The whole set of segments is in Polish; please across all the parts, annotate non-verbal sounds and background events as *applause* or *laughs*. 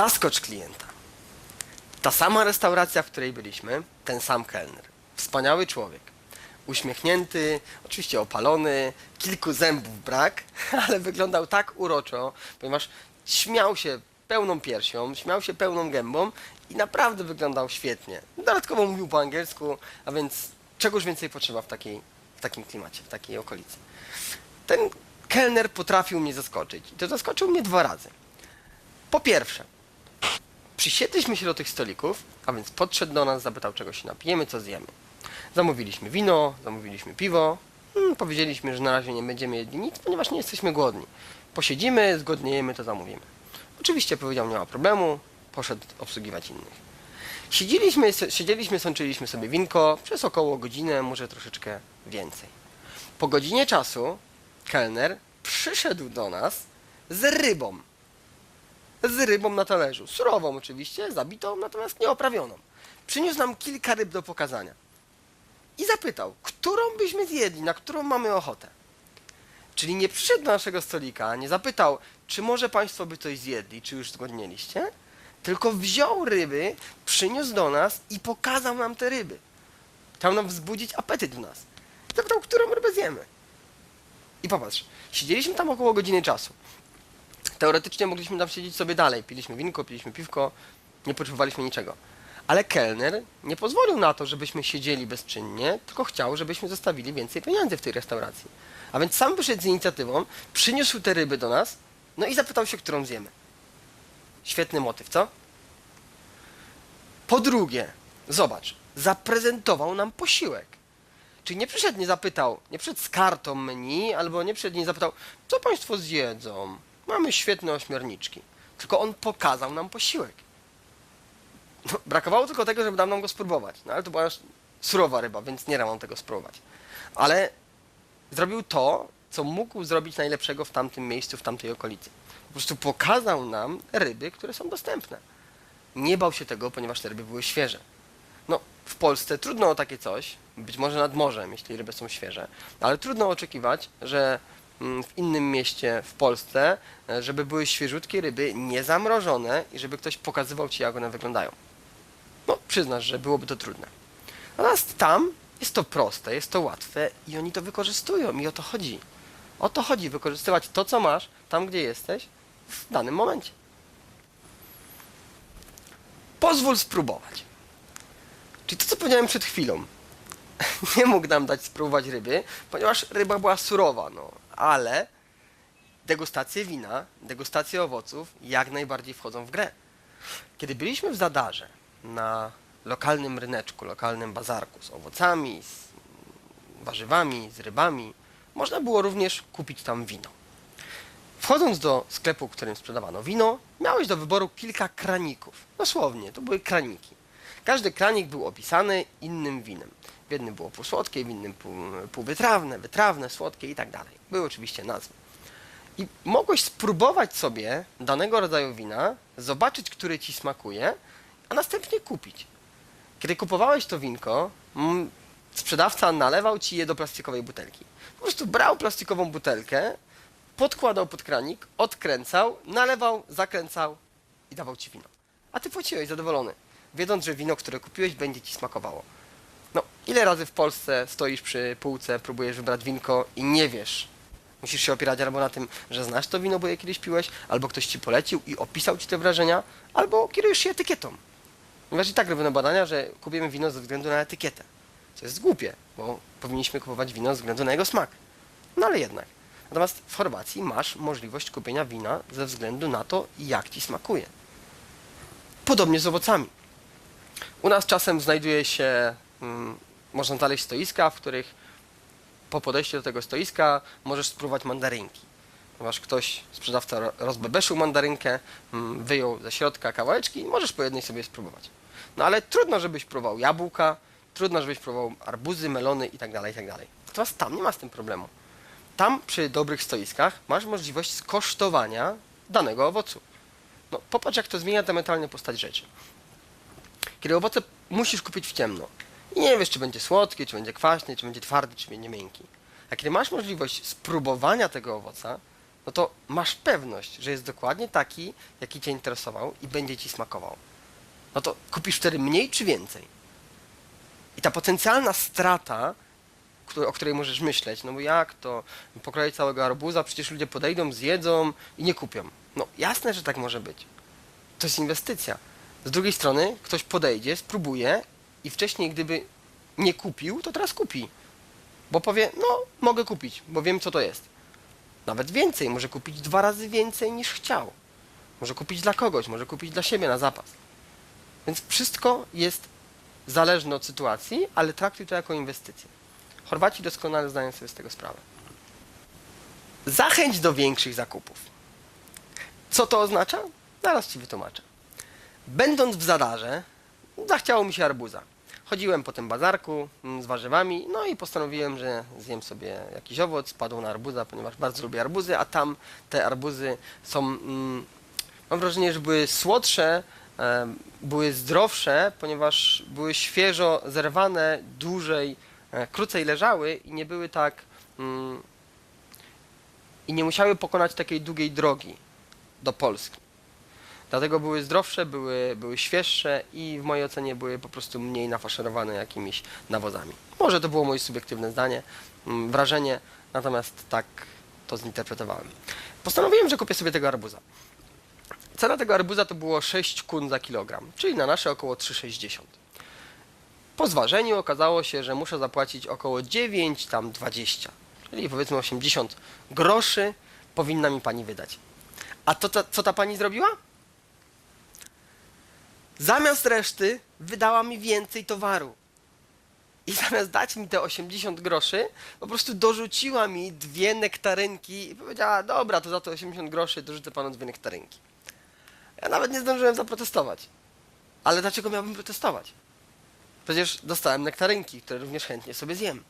Zaskocz klienta. Ta sama restauracja, w której byliśmy, ten sam kelner. Wspaniały człowiek. Uśmiechnięty, oczywiście opalony, kilku zębów brak, *laughs* ale wyglądał tak uroczo, ponieważ śmiał się pełną piersią, śmiał się pełną gębą i naprawdę wyglądał świetnie. Dodatkowo mówił po angielsku, a więc czegoś więcej potrzeba w, takiej, w takim klimacie, w takiej okolicy. Ten kelner potrafił mnie zaskoczyć i to zaskoczył mnie dwa razy. Po pierwsze, przysiedliśmy się do tych stolików, a więc podszedł do nas, zapytał czego się napijemy, co zjemy. Zamówiliśmy wino, zamówiliśmy piwo, hmm, powiedzieliśmy, że na razie nie będziemy jedli nic, ponieważ nie jesteśmy głodni. Posiedzimy, zgodniejemy, to zamówimy. Oczywiście powiedział, nie ma problemu, poszedł obsługiwać innych. Siedzieliśmy, siedzieliśmy, sączyliśmy sobie winko przez około godzinę, może troszeczkę więcej. Po godzinie czasu kelner przyszedł do nas z rybą. Z rybą na talerzu. Surową oczywiście, zabitą, natomiast nieoprawioną. Przyniósł nam kilka ryb do pokazania. I zapytał, którą byśmy zjedli, na którą mamy ochotę. Czyli nie przyszedł do naszego stolika, nie zapytał, czy może Państwo by coś zjedli, czy już zgodnieliście, tylko wziął ryby, przyniósł do nas i pokazał nam te ryby. Chciał nam wzbudzić apetyt w nas. Zapytał, którą rybę zjemy. I popatrz, siedzieliśmy tam około godziny czasu. Teoretycznie mogliśmy tam siedzieć sobie dalej. Piliśmy winko, piliśmy piwko, nie potrzebowaliśmy niczego. Ale kelner nie pozwolił na to, żebyśmy siedzieli bezczynnie, tylko chciał, żebyśmy zostawili więcej pieniędzy w tej restauracji. A więc sam wyszedł z inicjatywą, przyniósł te ryby do nas, no i zapytał się, którą zjemy. Świetny motyw, co? Po drugie, zobacz, zaprezentował nam posiłek. Czyli nie przyszedł, nie zapytał, nie przyszedł z kartą menu, albo nie przyszedł, nie zapytał, co Państwo zjedzą? Mamy świetne ośmiorniczki. Tylko on pokazał nam posiłek. No, brakowało tylko tego, żeby dał nam go spróbować. No ale to była surowa ryba, więc nie dał nam tego spróbować. Ale zrobił to, co mógł zrobić najlepszego w tamtym miejscu, w tamtej okolicy. Po prostu pokazał nam ryby, które są dostępne. Nie bał się tego, ponieważ te ryby były świeże. No, w Polsce trudno o takie coś, być może nad morzem, jeśli ryby są świeże, ale trudno oczekiwać, że w innym mieście w Polsce, e, żeby były świeżutkie ryby, niezamrożone i żeby ktoś pokazywał ci, jak one wyglądają. No, przyznasz, że byłoby to trudne. Natomiast tam jest to proste, jest to łatwe i oni to wykorzystują i o to chodzi. O to chodzi, wykorzystywać to, co masz, tam, gdzie jesteś, w danym momencie. Pozwól spróbować. Czyli to, co powiedziałem przed chwilą. *laughs* Nie mógł nam dać spróbować ryby, ponieważ ryba była surowa, no, ale degustacje wina, degustacje owoców jak najbardziej wchodzą w grę. Kiedy byliśmy w Zadarze na lokalnym ryneczku, lokalnym bazarku z owocami, z warzywami, z rybami, można było również kupić tam wino. Wchodząc do sklepu, w którym sprzedawano wino, miałeś do wyboru kilka kraników. Dosłownie, to były kraniki. Każdy kranik był opisany innym winem. W jednym było półsłodkie, w innym pół, półwytrawne, wytrawne, słodkie i tak dalej. Były oczywiście nazwy. I mogłeś spróbować sobie danego rodzaju wina, zobaczyć, który ci smakuje, a następnie kupić. Kiedy kupowałeś to winko, sprzedawca nalewał ci je do plastikowej butelki. Po prostu brał plastikową butelkę, podkładał pod kranik, odkręcał, nalewał, zakręcał i dawał ci wino. A ty płaciłeś zadowolony, wiedząc, że wino, które kupiłeś, będzie ci smakowało. No, ile razy w Polsce stoisz przy półce, próbujesz wybrać winko i nie wiesz. Musisz się opierać albo na tym, że znasz to wino, bo je kiedyś piłeś, albo ktoś ci polecił i opisał ci te wrażenia, albo kierujesz się etykietą. Ponieważ i tak robiono badania, że kupujemy wino ze względu na etykietę. Co jest głupie, bo powinniśmy kupować wino ze względu na jego smak. No ale jednak. Natomiast w Chorwacji masz możliwość kupienia wina ze względu na to, jak ci smakuje. Podobnie z owocami. U nas czasem znajduje się, można znaleźć stoiska, w których po podejściu do tego stoiska możesz spróbować mandarynki. Ponieważ ktoś, sprzedawca ro- rozbebeszył mandarynkę, mm, wyjął ze środka kawałeczki i możesz po jednej sobie spróbować. No ale trudno, żebyś próbował jabłka, trudno, żebyś próbował arbuzy, melony itd., itd. Natomiast tam nie ma z tym problemu. Tam przy dobrych stoiskach masz możliwość skosztowania danego owocu. No popatrz, jak to zmienia diametralnie postać rzeczy. Kiedy owoce musisz kupić w ciemno i nie wiesz, czy będzie słodkie, czy będzie kwaśny, czy będzie twardy, czy będzie miękki. A kiedy masz możliwość spróbowania tego owoca, no to masz pewność, że jest dokładnie taki, jaki cię interesował i będzie ci smakował. No to kupisz wtedy mniej czy więcej? I ta potencjalna strata, o której możesz myśleć, no bo jak to pokroić całego arbuza, przecież ludzie podejdą, zjedzą i nie kupią. No jasne, że tak może być. To jest inwestycja. Z drugiej strony ktoś podejdzie, spróbuje i wcześniej gdyby nie kupił, to teraz kupi. Bo powie, no mogę kupić, bo wiem co to jest. Nawet więcej, może kupić dwa razy więcej niż chciał. Może kupić dla kogoś, może kupić dla siebie na zapas. Więc wszystko jest zależne od sytuacji, ale traktuj to jako inwestycję. Chorwaci doskonale zdają sobie z tego sprawę. Zachęć do większych zakupów. Co to oznacza? Zaraz Ci wytłumaczę. Będąc w Zadarze, zachciało mi się arbuza. Chodziłem po tym bazarku mm, z warzywami, no i postanowiłem, że zjem sobie jakiś owoc, padł na arbuza, ponieważ bardzo lubię arbuzy, a tam te arbuzy są, mm, mam wrażenie, że były słodsze, em, były zdrowsze, ponieważ były świeżo zerwane, dłużej, e, krócej leżały i nie były tak, mm, i nie musiały pokonać takiej długiej drogi do Polski. Dlatego były zdrowsze, były, były świeższe i w mojej ocenie były po prostu mniej nafaszerowane jakimiś nawozami. Może to było moje subiektywne zdanie, mm, wrażenie, natomiast tak to zinterpretowałem. Postanowiłem, że kupię sobie tego arbuza. Cena tego arbuza to było 6 kun za kilogram, czyli na nasze około 3,60. Po zważeniu okazało się, że muszę zapłacić około 9, tam 20, czyli powiedzmy 80 groszy powinna mi pani wydać. A to, co ta pani zrobiła? Zamiast reszty wydała mi więcej towaru. I zamiast dać mi te 80 groszy, po prostu dorzuciła mi dwie nektarynki i powiedziała, dobra, to za te 80 groszy dorzucę panu dwie nektarynki. Ja nawet nie zdążyłem zaprotestować. Ale dlaczego miałbym protestować? Przecież dostałem nektarynki, które również chętnie sobie zjem.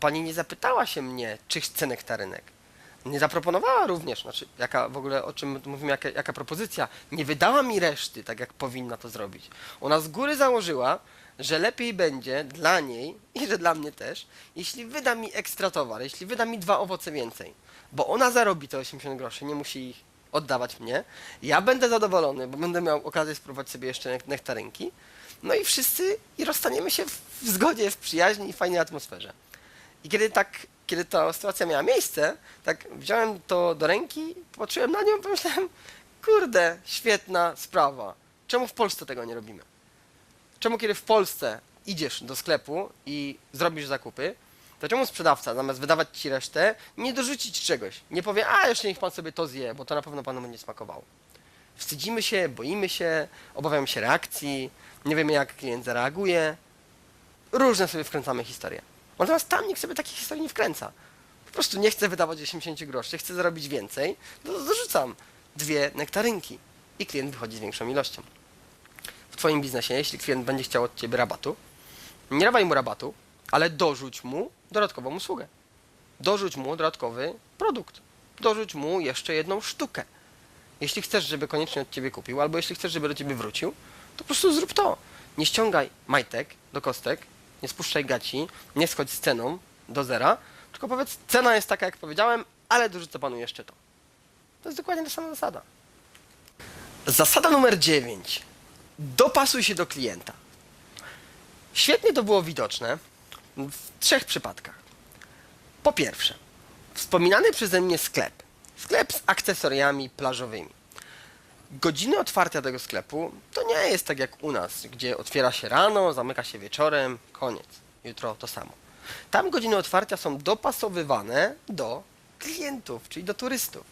Pani nie zapytała się mnie, czy chcę nektarynek. Nie zaproponowała również, znaczy jaka w ogóle o czym mówimy, jaka, jaka propozycja, nie wydała mi reszty, tak jak powinna to zrobić. Ona z góry założyła, że lepiej będzie dla niej *laughs* i że dla mnie też, jeśli wyda mi ekstra towar, jeśli wyda mi dwa owoce więcej, bo ona zarobi te 80 groszy, nie musi ich oddawać mnie, ja będę zadowolony, bo będę miał okazję spróbować sobie jeszcze nek- nektarynki, no i wszyscy i rozstaniemy się w zgodzie, w przyjaźni i fajnej atmosferze. I kiedy tak, kiedy ta sytuacja miała miejsce, tak wziąłem to do ręki, patrzyłem na nią i pomyślałem, kurde, świetna sprawa. Czemu w Polsce tego nie robimy? Czemu kiedy w Polsce idziesz do sklepu i zrobisz zakupy, to czemu sprzedawca zamiast wydawać ci resztę, nie dorzucić czegoś? Nie powie, a jeszcze niech pan sobie to zje, bo to na pewno panu będzie smakowało. Wstydzimy się, boimy się, obawiamy się reakcji, nie wiemy jak klient zareaguje. Różne sobie wkręcamy historie. Natomiast tam nikt sobie takich historii nie wkręca. Po prostu nie chcę wydawać 80 groszy, chcę zarobić więcej, no to dorzucam dwie nektarynki i klient wychodzi z większą ilością. W Twoim biznesie, jeśli klient będzie chciał od Ciebie rabatu, nie dawaj mu rabatu, ale dorzuć mu dodatkową usługę. Dorzuć mu dodatkowy produkt. Dorzuć mu jeszcze jedną sztukę. Jeśli chcesz, żeby koniecznie od Ciebie kupił, albo jeśli chcesz, żeby do Ciebie wrócił, to po prostu zrób to. Nie ściągaj majtek do kostek, nie spuszczaj gaci, nie schodź z ceną do zera, tylko powiedz, cena jest taka, jak powiedziałem, ale dorzucę Panu jeszcze to. To jest dokładnie ta sama zasada. Zasada numer 9. Dopasuj się do klienta. Świetnie to było widoczne w trzech przypadkach. Po pierwsze, wspominany przeze mnie sklep. Sklep z akcesoriami plażowymi. Godziny otwarcia tego sklepu to nie jest tak jak u nas, gdzie otwiera się rano, zamyka się wieczorem, koniec. Jutro to samo. Tam godziny otwarcia są dopasowywane do klientów, czyli do turystów.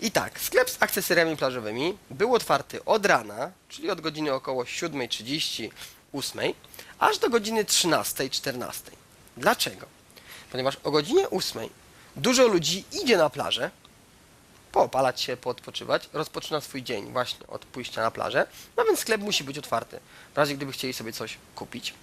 I tak, sklep z akcesoriami plażowymi był otwarty od rana, czyli od godziny około 7.30, 8, aż do godziny 13.14. Dlaczego? Ponieważ o godzinie 8 dużo ludzi idzie na plażę, poopalać się, poodpoczywać, rozpoczyna swój dzień właśnie od pójścia na plażę, no więc sklep musi być otwarty, w razie gdyby chcieli sobie coś kupić.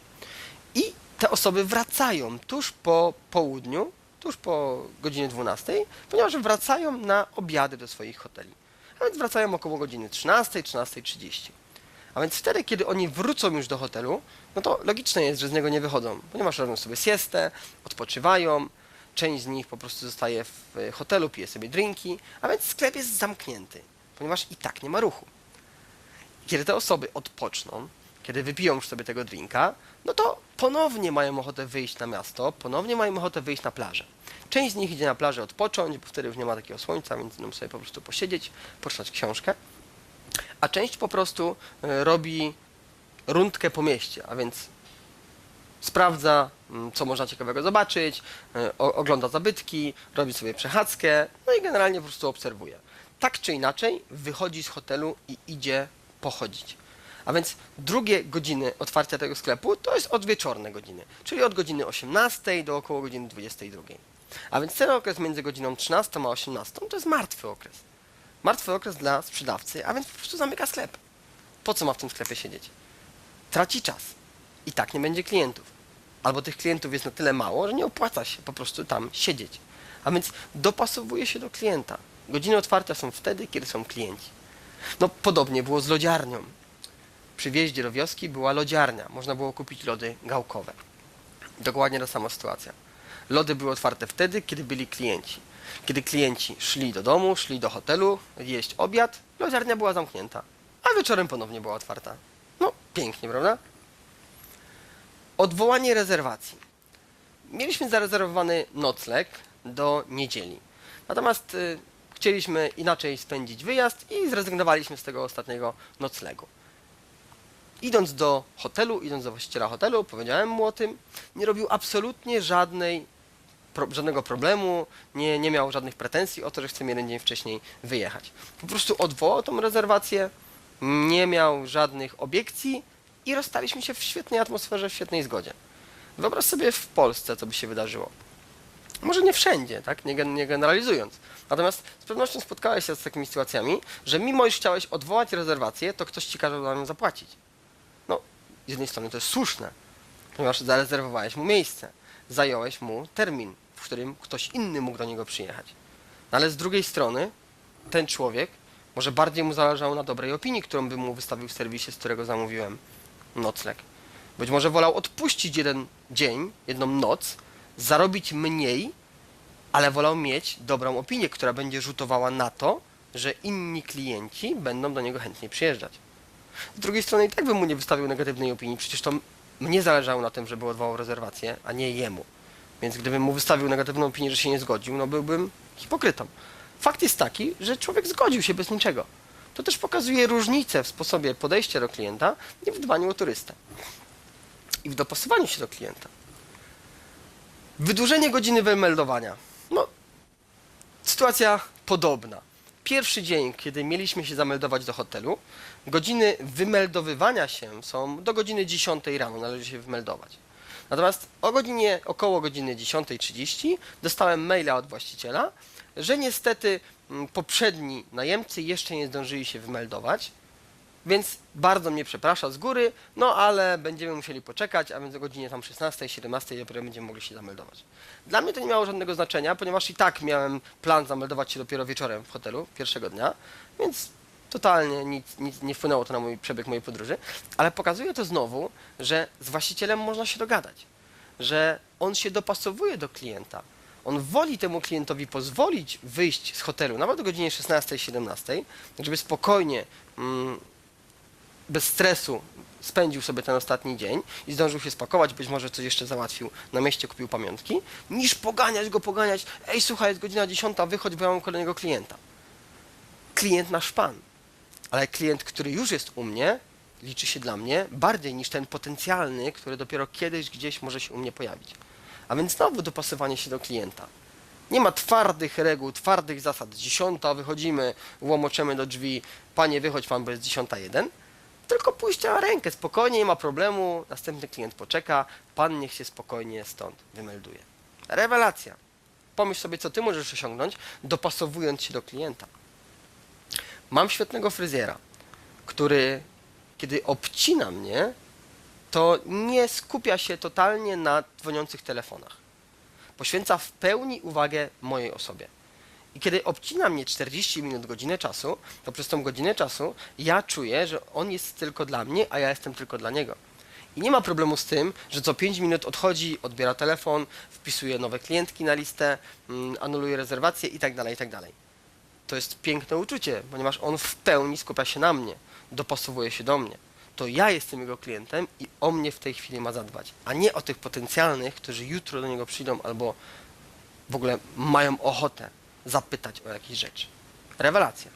I te osoby wracają tuż po południu, tuż po godzinie 12, ponieważ wracają na obiady do swoich hoteli. A więc wracają około godziny 13, 13.30. A więc wtedy, kiedy oni wrócą już do hotelu, no to logiczne jest, że z niego nie wychodzą, ponieważ robią sobie siestę, odpoczywają, część z nich po prostu zostaje w hotelu, pije sobie drinki, a więc sklep jest zamknięty, ponieważ i tak nie ma ruchu. Kiedy te osoby odpoczną, kiedy wypiją już sobie tego drinka, no to ponownie mają ochotę wyjść na miasto, ponownie mają ochotę wyjść na plażę. Część z nich idzie na plażę odpocząć, bo wtedy już nie ma takiego słońca, więc idą sobie po prostu posiedzieć, poczytać książkę, a część po prostu e, robi rundkę po mieście, a więc sprawdza, mm, co można ciekawego zobaczyć, e, ogląda zabytki, robi sobie przechadzkę, no i generalnie po prostu obserwuje. Tak czy inaczej, wychodzi z hotelu i idzie pochodzić. A więc drugie godziny otwarcia tego sklepu to jest odwieczorne godziny, czyli od godziny 18 do około godziny 22. A więc ten okres między godziną 13 a 18 to jest martwy okres. Martwy okres dla sprzedawcy, a więc po prostu zamyka sklep. Po co ma w tym sklepie siedzieć? Traci czas. I tak nie będzie klientów. Albo tych klientów jest na tyle mało, że nie opłaca się po prostu tam siedzieć. A więc dopasowuje się do klienta. Godziny otwarcia są wtedy, kiedy są klienci. No podobnie było z lodziarnią. Przy wjeździe do wioski była lodziarnia. Można było kupić lody gałkowe. Dokładnie ta sama sytuacja. Lody były otwarte wtedy, kiedy byli klienci. Kiedy klienci szli do domu, szli do hotelu, jeść obiad, lodziarnia była zamknięta, a wieczorem ponownie była otwarta. No, pięknie, prawda? Odwołanie rezerwacji. Mieliśmy zarezerwowany nocleg do niedzieli. Natomiast y, chcieliśmy inaczej spędzić wyjazd i zrezygnowaliśmy z tego ostatniego noclegu. Idąc do hotelu, idąc do właściciela hotelu, powiedziałem mu o tym, nie robił absolutnie żadnej, pro, żadnego problemu, nie, nie miał żadnych pretensji o to, że chcemy jeden dzień wcześniej wyjechać. Po prostu odwołał tą rezerwację, nie miał żadnych obiekcji i rozstaliśmy się w świetnej atmosferze, w świetnej zgodzie. Wyobraź sobie w Polsce, co by się wydarzyło. Może nie wszędzie, tak? Nie, nie generalizując. Natomiast z pewnością spotkałeś się z takimi sytuacjami, że mimo iż chciałeś odwołać rezerwację, to ktoś ci każe za nią zapłacić. No, z jednej strony to jest słuszne, ponieważ zarezerwowałeś mu miejsce, zająłeś mu termin, w którym ktoś inny mógł do niego przyjechać. No, ale z drugiej strony ten człowiek, może bardziej mu zależało na dobrej opinii, którą bym mu wystawił w serwisie, z którego zamówiłem nocleg. Być może wolał odpuścić jeden dzień, jedną noc, zarobić mniej, ale wolał mieć dobrą opinię, która będzie rzutowała na to, że inni klienci będą do niego chętniej przyjeżdżać. Z drugiej strony i tak bym mu nie wystawił negatywnej opinii, przecież to mnie zależało na tym, żeby odwołał rezerwację, a nie jemu. Więc gdybym mu wystawił negatywną opinię, że się nie zgodził, no byłbym hipokrytą. Fakt jest taki, że człowiek zgodził się bez niczego. To też pokazuje różnicę w sposobie podejścia do klienta i w dbaniu o turystę. I w dopasowaniu się do klienta. Wydłużenie godziny wymeldowania. No, sytuacja podobna. Pierwszy dzień, kiedy mieliśmy się zameldować do hotelu, godziny wymeldowywania się są do godziny 10 rano, należy się wymeldować. Natomiast o godzinie, około godziny 10.30 dostałem maila od właściciela, że niestety poprzedni najemcy jeszcze nie zdążyli się wymeldować, więc bardzo mnie przeprasza z góry, no ale będziemy musieli poczekać, a więc o godzinie tam 16, 17 dopiero będziemy mogli się zameldować. Dla mnie to nie miało żadnego znaczenia, ponieważ i tak miałem plan zameldować się dopiero wieczorem w hotelu pierwszego dnia, więc totalnie nic, nic nie wpłynęło to na mój przebieg mojej podróży, ale pokazuje to znowu, że z właścicielem można się dogadać, że on się dopasowuje do klienta. On woli temu klientowi pozwolić wyjść z hotelu nawet o godzinie 16-17, żeby spokojnie mm, bez stresu spędził sobie ten ostatni dzień i zdążył się spakować, być może coś jeszcze załatwił na mieście, kupił pamiątki, niż poganiać go, poganiać, ej słuchaj, jest godzina 10, wychodź, bo ja mam kolejnego klienta. Klient nasz pan, ale klient, który już jest u mnie, liczy się dla mnie bardziej niż ten potencjalny, który dopiero kiedyś gdzieś może się u mnie pojawić. A więc znowu dopasowanie się do klienta. Nie ma twardych reguł, twardych zasad. Dziesiąta, wychodzimy, łomoczemy do drzwi, panie wychodź pan, bo jest dziesiąta jeden tylko pójście na rękę, spokojnie, nie ma problemu, następny klient poczeka, pan niech się spokojnie stąd wymelduje. Rewelacja. Pomyśl sobie, co ty możesz osiągnąć, dopasowując się do klienta. Mam świetnego fryzjera, który, kiedy obcina mnie, to nie skupia się totalnie na dzwoniących telefonach. Poświęca w pełni uwagę mojej osobie. I kiedy obcina mnie 40 minut, godzinę czasu, to przez tą godzinę czasu ja czuję, że on jest tylko dla mnie, a ja jestem tylko dla niego. I nie ma problemu z tym, że co 5 minut odchodzi, odbiera telefon, wpisuje nowe klientki na listę, mm, anuluje rezerwacje itd., itd. To jest piękne uczucie, ponieważ on w pełni skupia się na mnie, dopasowuje się do mnie. To ja jestem jego klientem i o mnie w tej chwili ma zadbać, a nie o tych potencjalnych, którzy jutro do niego przyjdą albo w ogóle mają ochotę zapytać o jakieś rzeczy. Rewelacja.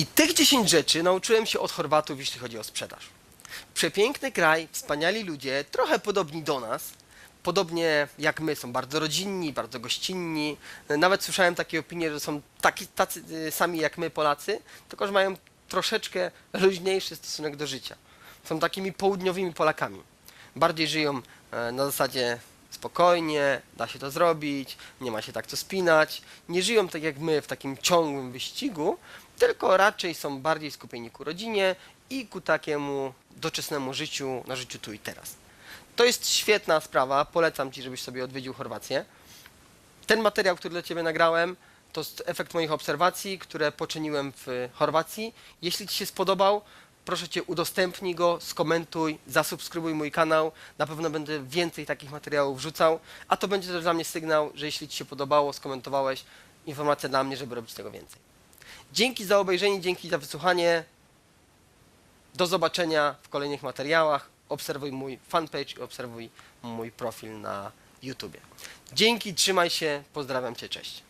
I tych 10 rzeczy nauczyłem się od Chorwatów, jeśli chodzi o sprzedaż. Przepiękny kraj, wspaniali ludzie, trochę podobni do nas, podobnie jak my, są bardzo rodzinni, bardzo gościnni. Nawet słyszałem takie opinie, że są taki, tacy y, sami jak my, Polacy, tylko że mają troszeczkę luźniejszy stosunek do życia. Są takimi południowymi Polakami. Bardziej żyją e, na zasadzie spokojnie, da się to zrobić, nie ma się tak co spinać. Nie żyją tak jak my w takim ciągłym wyścigu, tylko raczej są bardziej skupieni ku rodzinie i ku takiemu doczesnemu życiu, na życiu tu i teraz. To jest świetna sprawa, polecam Ci, żebyś sobie odwiedził Chorwację. Ten materiał, który dla Ciebie nagrałem, to jest efekt moich obserwacji, które poczyniłem w Chorwacji. Jeśli Ci się spodobał, proszę Cię udostępnij go, skomentuj, zasubskrybuj mój kanał. Na pewno będę więcej takich materiałów wrzucał, a to będzie też dla mnie sygnał, że jeśli Ci się podobało, skomentowałeś, informacja dla mnie, żeby robić tego więcej. Dzięki za obejrzenie, dzięki za wysłuchanie. Do zobaczenia w kolejnych materiałach. Obserwuj mój fanpage i obserwuj mój profil na YouTube. Dzięki, trzymaj się, pozdrawiam Cię, cześć.